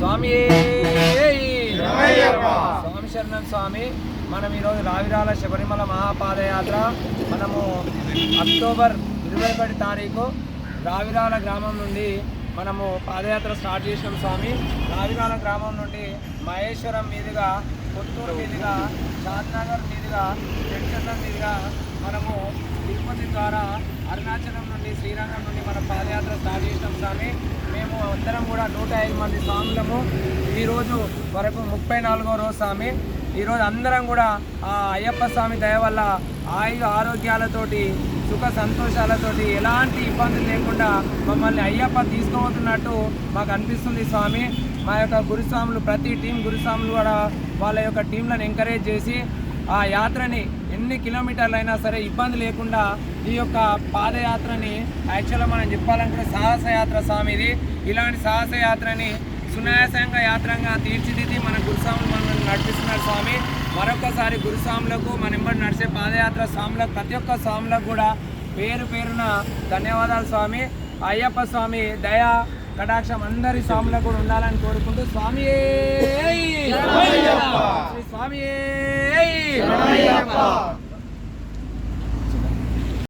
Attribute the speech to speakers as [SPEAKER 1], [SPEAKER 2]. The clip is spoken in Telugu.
[SPEAKER 1] స్వామి స్వామి శరణం స్వామి మనం ఈరోజు రావిరాల శబరిమల మహాపాదయాత్ర మనము అక్టోబర్ ఇరవై ఒకటి తారీఖు రావిరాల గ్రామం నుండి మనము పాదయాత్ర స్టార్ట్ చేసినాం స్వామి. రావిరాల గ్రామం నుండి మహేశ్వరం మీదుగా పుత్తూరు మీదుగా షాద్నగర్ మీదుగా వెంకటం మీదుగా మనము తిరుపతి ద్వారా అరుణాచలం నుండి శ్రీరంగం నుండి మన స్టార్ట్ చేసినాం స్వామి మేము అందరం కూడా నూట ఐదు మంది స్వాములము. ఈరోజు వరకు ముప్పై నాలుగో రోజు స్వామి. ఈరోజు అందరం కూడా ఆ అయ్యప్ప స్వామి దయ వల్ల ఆయు ఆరోగ్యాలతోటి సుఖ సంతోషాలతోటి ఎలాంటి ఇబ్బందులు లేకుండా మమ్మల్ని అయ్యప్ప తీసుకుపోతున్నట్టు మాకు అనిపిస్తుంది స్వామి. మా యొక్క గురుస్వాములు ప్రతి టీం గురుస్వాములు కూడా వాళ్ళ యొక్క టీంలను ఎంకరేజ్ చేసి ఆ యాత్రని ఎన్ని కిలోమీటర్లు అయినా సరే ఇబ్బంది లేకుండా ఈ యొక్క పాదయాత్రని యాక్చువల్గా మనం చెప్పాలంటే సాహసయాత్ర స్వామిది ఇలాంటి సాహసయాత్రని సునాయాసంగా యాత్రంగా తీర్చిదిద్ది మన గురుస్వాములు మనల్ని నడిపిస్తున్నారు స్వామి మరొకసారి గురుస్వాములకు మన ఇంబడి నడిచే పాదయాత్ర స్వాములకు ప్రతి ఒక్క స్వాములకు కూడా పేరు పేరున ధన్యవాదాలు స్వామి అయ్యప్ప స్వామి దయా కటాక్షం అందరి స్వాములకు కూడా ఉండాలని కోరుకుంటూ స్వామి స్వామి